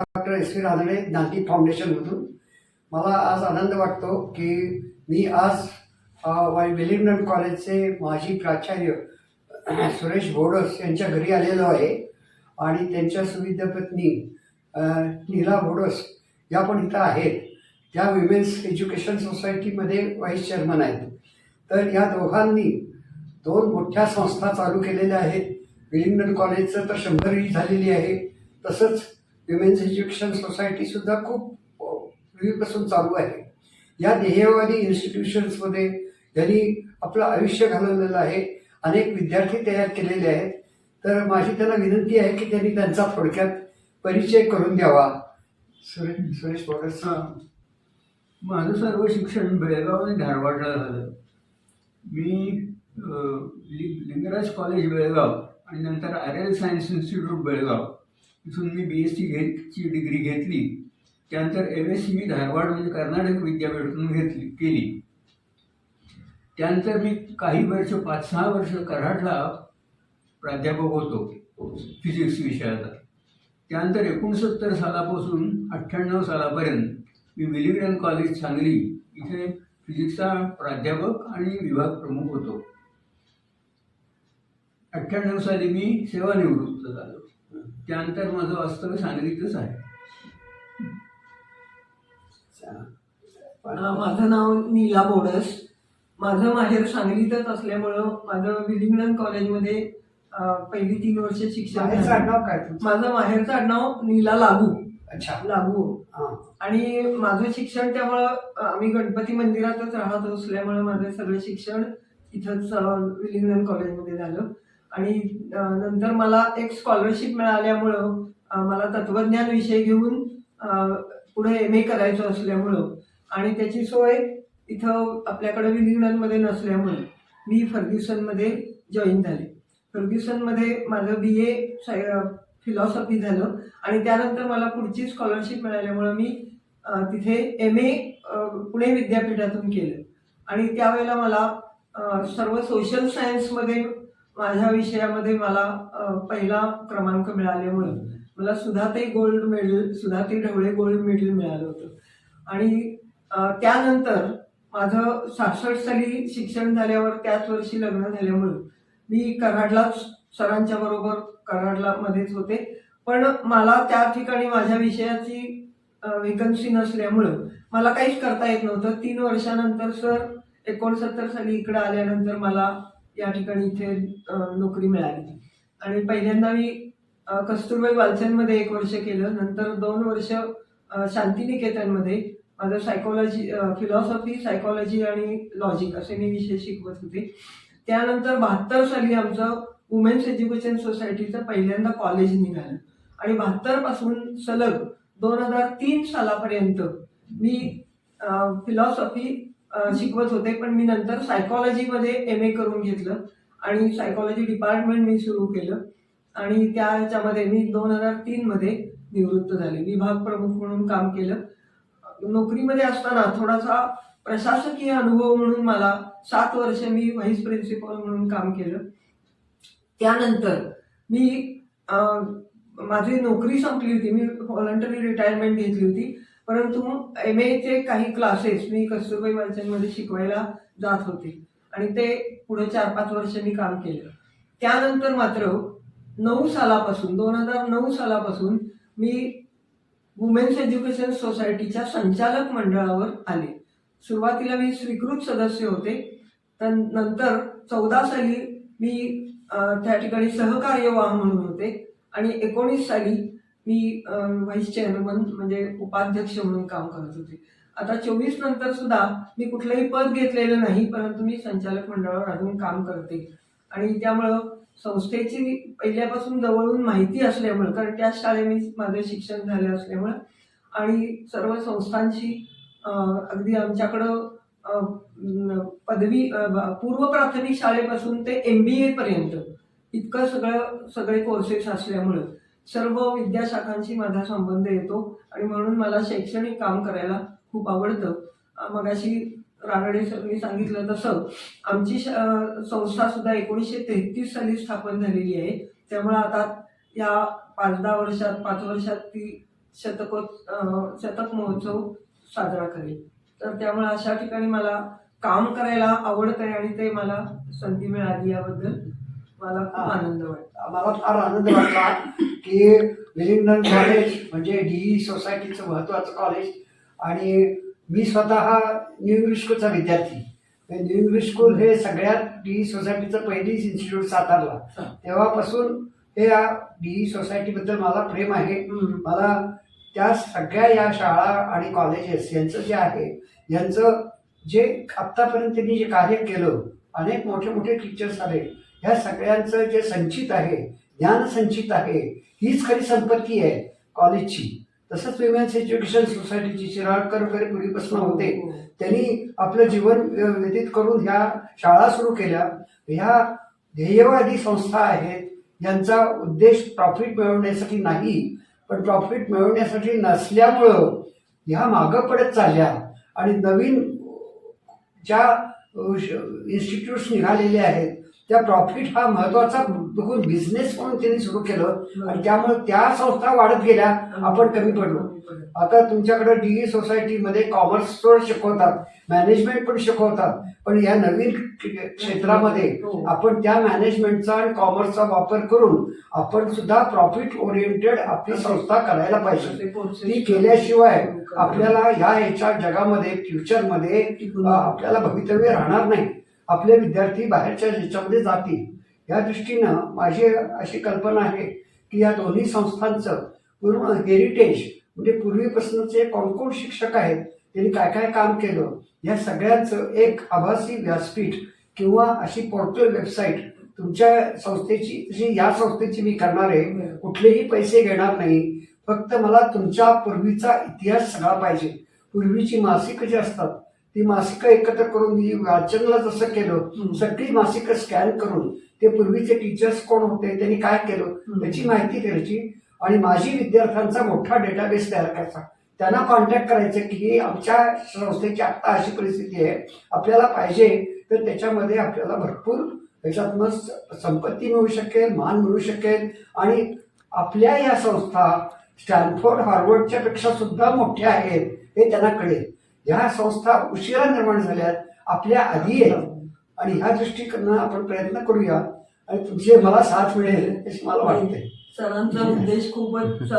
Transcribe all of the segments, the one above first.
Doctor S P Ranade ज्ञाती फाउंडेशनमधून मला आज आनंद वाटतो की मी आज वाई विलिंग्डन कॉलेजचे माजी प्राचार्य सुरेश बोडस यांच्या घरी आलेलो आहे. आणि त्यांच्या सुविद्य पत्नी नीला बोडस या पण इथं आहेत. त्या विमेन्स एज्युकेशन सोसायटीमध्ये व्हाईस चेअरमन आहेत. तर या दोघांनी दोन मोठ्या संस्था चालू केलेल्या आहेत. विलिंग्डन कॉलेजचं तर शंभरही झालेली आहे. तसंच विमेन्स एज्युकेशन सोसायटीसुद्धा खूप पूर्वीपासून चालू आहे. या ध्येयवादी इन्स्टिट्यूशन्समध्ये यांनी आपलं आयुष्य घालवलेलं आहे. अनेक विद्यार्थी तयार केलेले आहेत. तर माझी त्यांना विनंती आहे की त्यांनी त्यांचा थोडक्यात परिचय करून द्यावा. सुरेश सुरेश बोडस माझं सर्व शिक्षण बेळगाव आणि धारवाडला झालं. मी लिंगराज कॉलेज बेळगाव आणि नंतर R L science institute Belgaum. इथून मी बी एस सी घेची डिग्री घेतली. त्यानंतर एम एस सी मी धारवाड म्हणजे कर्नाटक विद्यापीठातून घेतली केली. त्यानंतर मी काही वर्ष पाच सहा वर्ष कराडला प्राध्यापक होतो फिजिक्स विषयाचा. त्यानंतर एकोणसत्तर सालापासून अठ्ठ्याण्णव सालापर्यंत मी विलिंग्डन कॉलेज सांगली इथे फिजिक्सचा प्राध्यापक आणि विभाग प्रमुख होतो. अठ्ठ्याण्णव साली मी सेवानिवृत्त झालो. त्यानंतर माझं वास्तव्य सांगलीतच आहे. माझं नाव नीला बोडस. माझं माहेर सांगलीतच असल्यामुळं माझं विलिंग्डन कॉलेजमध्ये पहिली तीन वर्ष शिक्षण. आडनाव काय तुमचं? माझं माहेरचं आडनाव नीला लागू. अच्छा. लागू. हां. आणि माझं शिक्षण त्यामुळं आम्ही गणपती मंदिरातच राहत असल्यामुळं माझं सगळं शिक्षण इथंच अ, विलिंग्डन कॉलेजमध्ये झालं. आणि नंतर मला एक स्कॉलरशिप मिळाल्यामुळं मला तत्वज्ञान विषय घेऊन पुढे एम ए करायचं असल्यामुळं आणि त्याची सोय इथं आपल्याकडे विलिंग्डनमध्ये नसल्यामुळं मी फर्ग्युसनमध्ये जॉईन झाले. फर्ग्युसनमध्ये माझं बी ए फिलॉसॉफी झालं आणि त्यानंतर मला पुढची स्कॉलरशिप मिळाल्यामुळं मी तिथे एम ए पुणे विद्यापीठातून केलं. आणि त्यावेळेला मला सर्व सोशल सायन्समध्ये माझ्या विषयामध्ये मला पहिला क्रमांक मिळाल्यामुळं मला Sudhatai gold medal Sudhatai Dhavale gold medal मिळालं होतं. आणि त्यानंतर माझं सासष्ट साली शिक्षण झाल्यावर त्याच वर्षी लग्न झाल्यामुळं मी कराडलाच सरांच्या बरोबर कराडला मध्येच होते. पण मला त्या ठिकाणी माझ्या विषयाची वेकन्सी नसल्यामुळं मला काहीच करता येत नव्हतं. तीन वर्षानंतर सर एकोणसत्तर साली इकडे आल्यानंतर मला या ठिकाणी इथे नोकरी मिळाली. आणि पहिल्यांदा मी कस्तुरबाई वालचंदमध्ये एक वर्ष केलं. नंतर दोन वर्ष शांतिनिकेतनमध्ये. माझं सायकोलॉजी फिलॉसॉफी सायकोलॉजी आणि लॉजिक असे मी विषय शिकवत होते. त्यानंतर बहात्तर साली आमचं वुमेन्स एज्युकेशन सोसायटीचं पहिल्यांदा कॉलेज निघालं. आणि बहात्तरपासून सलग दोन हजार तीन सालापर्यंत मी फिलॉसॉफी शिकवत होते पण मी नंतर सायकॉलॉजीमध्ये एम ए करून घेतलं आणि सायकॉलॉजी डिपार्टमेंट मी सुरू केलं. आणि त्या ह्याच्यामध्ये मी दोन हजार तीनमध्ये निवृत्त झाले. विभाग प्रमुख म्हणून काम केलं. नोकरीमध्ये असताना थोडासा प्रशासकीय अनुभव म्हणून मला सात वर्ष मी व्हाईस प्रिन्सिपल म्हणून काम केलं. त्यानंतर मी माझी नोकरी संपली होती. मी व्हॉलंटरी रिटायरमेंट घेतली होती. परंतु एम एचे काही क्लासेस मी कस्तुरबाई माणसांमध्ये शिकवायला जात होते. आणि ते पुढे चार पाच वर्ष मी काम केलं. त्यानंतर मात्र नऊ सालापासून दोन हजार नऊ सालापासून मी वुमेन्स एज्युकेशन सोसायटीच्या संचालक मंडळावर आले. सुरुवातीला मी स्वीकृत सदस्य होते. तर नंतर चौदा साली मी त्या ठिकाणी सहकार्यवाह म्हणून होते. आणि एकोणीस साली मी व्हाईस चेअरमन म्हणजे उपाध्यक्ष म्हणून काम करत होते. आता चोवीस नंतर सुद्धा मी कुठलंही पद घेतलेलं नाही परंतु मी संचालक मंडळावर अजून काम करते. आणि त्यामुळं संस्थेची पहिल्यापासून जवळून माहिती असल्यामुळं कारण त्याच शाळेत मी माझं शिक्षण झालं असल्यामुळं आणि सर्व संस्थांशी अगदी आमच्याकडं पदवी पूर्व प्राथमिक शाळेपासून ते एम बी ए पर्यंत इतकं सगळं सगळे कोर्सेस असल्यामुळं. सर्व विद्याशाखांशी माझा संबंध येतो आणि म्हणून मला शैक्षणिक काम करायला खूप आवडतं. मगाशी रानडे सरनी सांगितलं तसं आमची श- संस्था सुद्धा एकोणीसशे तेहतीस साली स्थापन झालेली आहे. त्यामुळे आता या पाच दहा वर्षात पाच वर्षात ती शतकोत् शतक महोत्सव साजरा करेल. तर त्यामुळे अशा ठिकाणी मला काम करायला आवडत आहे आणि ते मला संधी मिळाली याबद्दल मला खूप. आनंद वाटतो. मला फार आनंद वाटला की विलिंग्डन कॉलेज म्हणजे डीई सोसायटीचं महत्त्वाचं कॉलेज आणि मी स्वतः न्यू इंग्लिश स्कूलचा विद्यार्थी. न्यू इंग्लिश स्कूल हे सगळ्यात डीई सोसायटीचं पहिलीच इन्स्टिट्यूट सातारला. तेव्हापासून हे या डीई सोसायटीबद्दल मला प्रेम आहे. मला त्या सगळ्या या शाळा आणि कॉलेजेस यांचं जे आहे यांचं जे आत्तापर्यंत त्यांनी जे कार्य केलं अनेक मोठे मोठे टीचर्स आले ह्या सगळ्यांचं जे संचित आहे ज्ञान संचित आहे हीच खरी संपत्ती आहे कॉलेजची तसंच विमेन्स एज्युकेशन सोसायटीची शिराळकर वगैरे पूर्वीपासून होते हो. त्यांनी आपलं जीवन व्यतीत करून ह्या शाळा सुरू केल्या ह्या ध्येयवादी संस्था आहेत यांचा उद्देश प्रॉफिट मिळवण्यासाठी नाही पण प्रॉफिट मिळवण्यासाठी नसल्यामुळं ह्या मागं पडत चालल्या आणि नवीन ज्या इन्स्टिट्यूट्स निघालेले आहेत त्या प्रॉफिट हा महत्त्वाचा बघून बिझनेस म्हणून त्यांनी सुरू केलं आणि त्यामुळे त्या संस्था वाढत गेल्या आपण कमी पडलो. आता तुमच्याकडे डीई सोसायटीमध्ये कॉमर्स पण शिकवतात मॅनेजमेंट पण शिकवतात पण या नवीन क्षेत्रामध्ये आपण त्या मॅनेजमेंटचा आणि कॉमर्सचा वापर करून आपण सुद्धा प्रॉफिट ओरिएंटेड आपली संस्था करायला पाहिजे. ती केल्याशिवाय आपल्याला ह्या याच्या जगामध्ये फ्युचरमध्ये आपल्याला भवितव्य राहणार नाही. आपले विद्यार्थी बाहेरच्या याच्यामध्ये जातील या दृष्टीनं माझी अशी कल्पना आहे की या दोन्ही संस्थांचं पूर्ण हेरिटेज म्हणजे पूर्वीपासूनचे कोण कोण शिक्षक आहेत त्यांनी काय काय काम केलं या सगळ्यांचं एक आभासी व्यासपीठ किंवा अशी पोर्टल वेबसाईट तुमच्या संस्थेची जशी या संस्थेची मी करणार आहे कुठलेही पैसे घेणार नाही फक्त मला तुमच्या पूर्वीचा इतिहास सगळा पाहिजे. पूर्वीची मासिकं जी असतात ती मासिकं एकत्र करून मी वाचनला जसं केलं. सगळी मासिकं स्कॅन करून ते पूर्वीचे टीचर्स कोण होते त्यांनी काय केलं. त्याची माहिती द्यायची. आणि माझी विद्यार्थ्यांचा मोठा डेटाबेस तयार करायचा. त्यांना कॉन्टॅक्ट करायचं की ही आमच्या संस्थेची आत्ता अशी परिस्थिती आहे. आपल्याला पाहिजे तर त्याच्यामध्ये आपल्याला भरपूर त्याच्यातनं संपत्ती मिळू शकेल मान मिळू शकेल. आणि आपल्या या संस्था स्टॅनफोर्ड हार्वर्डच्या पेक्षा सुद्धा मोठ्या आहेत हे त्यांना कळेल. ह्या संस्था उशिरा निर्माण झाल्यात आपल्या आधी आहेत. आणि ह्या दृष्टीकडनं आपण प्रयत्न करूया. आणि तुमचे मला साथ मिळेल अशी मला वाटते. सरांचा उद्देश खूपच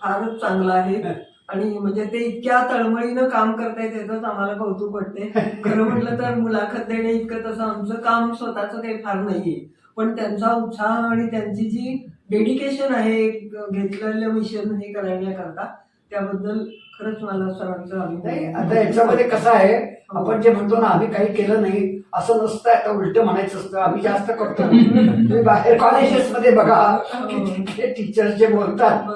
फारच चांगला आहे. आणि म्हणजे ते इतक्या तळमळीनं काम करतायत त्याचंच आम्हाला कौतुक वाटते. खरं म्हटलं तर मुलाखत देणे इतकं तसं आमचं काम स्वतःचं काही फार नाहीये. पण त्यांचा उत्साह आणि त्यांची जी डेडिकेशन आहे घेतलेलं मिशन हे करण्याकरता त्याबद्दल खरंच मला सरांचं नाही आता याच्यामध्ये कसं आहे आपण जे म्हणतो ना आम्ही काही केलं नाही असं नसतं आता उलट म्हणायचं असतं आम्ही जास्त करतो. तुम्ही बाहेर कॉलेजेस मध्ये बघा की तिथले टीचर्स जे बोलतात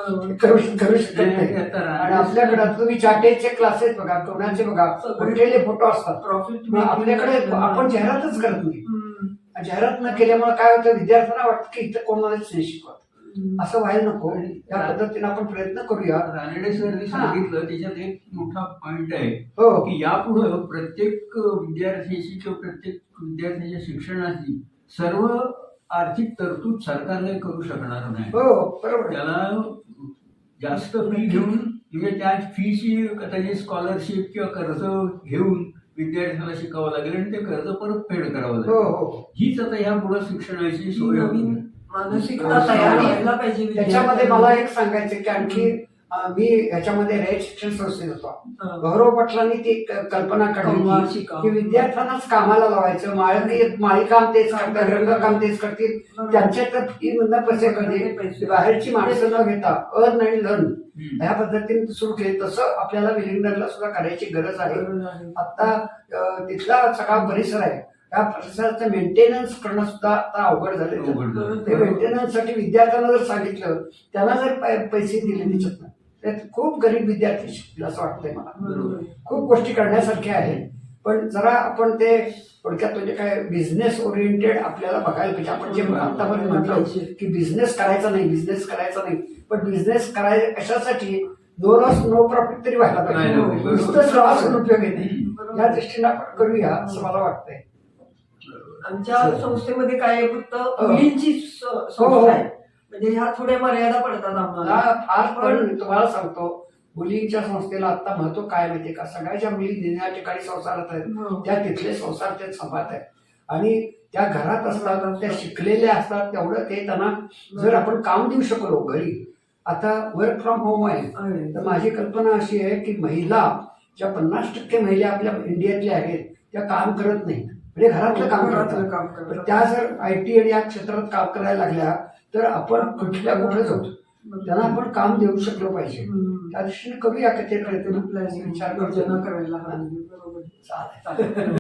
करू करू शकत नाही, आणि आपल्याकडे तुम्ही चाटेचे क्लासेस बघा कोणाचे बघा. कुठलेले फोटो असतात. आपल्याकडे आपण जाहिरातच करत नाही. जाहिरात न केल्यामुळे काय होतं विद्यार्थ्यांना वाटतं की इथं कोणालाच नाही शिकवत. असं व्हायला नको. या पद्धतीने आपण प्रयत्न करूया. रानडे सरनी सांगितलं त्याच्यात एक मोठा पॉइंट आहे हो. की यापुढं प्रत्येक विद्यार्थ्याची किंवा प्रत्येक विद्यार्थ्याच्या शिक्षणाची सर्व आर्थिक तरतूद सरकारने करू शकणार नाही. हो बरोबर. त्याला जास्त फी घेऊन म्हणजे त्या फीची त्याची स्कॉलरशिप किंवा कर्ज घेऊन विद्यार्थ्याला शिकावं लागेल आणि ते कर्ज परत फेड करावं हो लागेल. हो हीच आता ह्या पुढे शिक्षणाची ही सोय नवीन. मानसिकता तयार व्हायला पाहिजे त्याच्यामध्ये मला एक सांगायचं की आणखी मी ह्याच्यामध्ये रयत शिक्षण संस्थेत होतो. गौरव पाटलांनी ती कल्पना काढली की- विद्यार्थ्यांनाच कामाला लावायचं. माळी माळी काम तेच करतात रंगकाम तेच करतील. त्यांच्या तर फी मधनं पैसे करतील बाहेरची माणसं न घेता अर्न अँड लर्न. ह्या पद्धतीने सुरू केली. तसं आपल्याला विलिंगडनला सुद्धा करायची गरज आहे. आता तिथला सगळा परिसर आहे. त्या परिसराचं मेंटेनन्स करणं सुद्धा आता अवघड झालं. ते मेंटेनन्ससाठी विद्यार्थ्यांना जर सांगितलं त्यांना जर पैसे दिले त्याच्यातनं तर खूप गरीब विद्यार्थी शिकतील असं वाटतंय मला. खूप गोष्टी करण्यासारख्या आहेत. पण जरा आपण ते थोडक्यात म्हणजे काय बिझनेस ओरिएंटेड आपल्याला बघायला पाहिजे. आपण जे आतापर्यंत म्हटलं की बिझनेस करायचा नाही बिझनेस करायचा नाही. पण बिझनेस करायचा कशासाठी? नो लॉस नो प्रॉफिट तरी व्हायला नाही, पाहिजे नाही. नुसतंच लॉस उपयोग बरोबर. या दृष्टीने आपण करूया असं मला वाटतंय. आमच्या संस्थेमध्ये काय आहे, फक्त मुलींची स- हो, हो. संस्था आहे. म्हणजे ह्या थोड्या मर्यादा पडतात आम्हाला. मला फार पण तुम्हाला सांगतो मुलींच्या संस्थेला आता महत्त्व काय माहितीये का? सगळ्याच्या मुली दिन्या ठिकाणी संसारात आहेत. हो. त्या तिथले संसार ते सांभाळत आहेत. आणि त्या घरात असतात त्या शिकलेल्या असतात तेवढं ते त्यांना जर आपण काम देऊ शकलो घरी आता वर्क फ्रॉम होम आहे. आहे. तर माझी कल्पना अशी आहे की महिला ज्या पन्नास टक्के महिला आपल्या इंडियातल्या आहेत त्या काम करत नाहीत. म्हणजे घरातलं काम घरातलं करतात काम पण करतात. त्या जर आय टी आणि या क्षेत्रात काम करायला लागल्या तर आपण कुठल्या कुठे जाऊ? त्यांना आपण काम देऊ शकलो पाहिजे. हम्म. त्या दृष्टीने करूया का ते विचार करतो करायला हवी बरोबर. चालेल.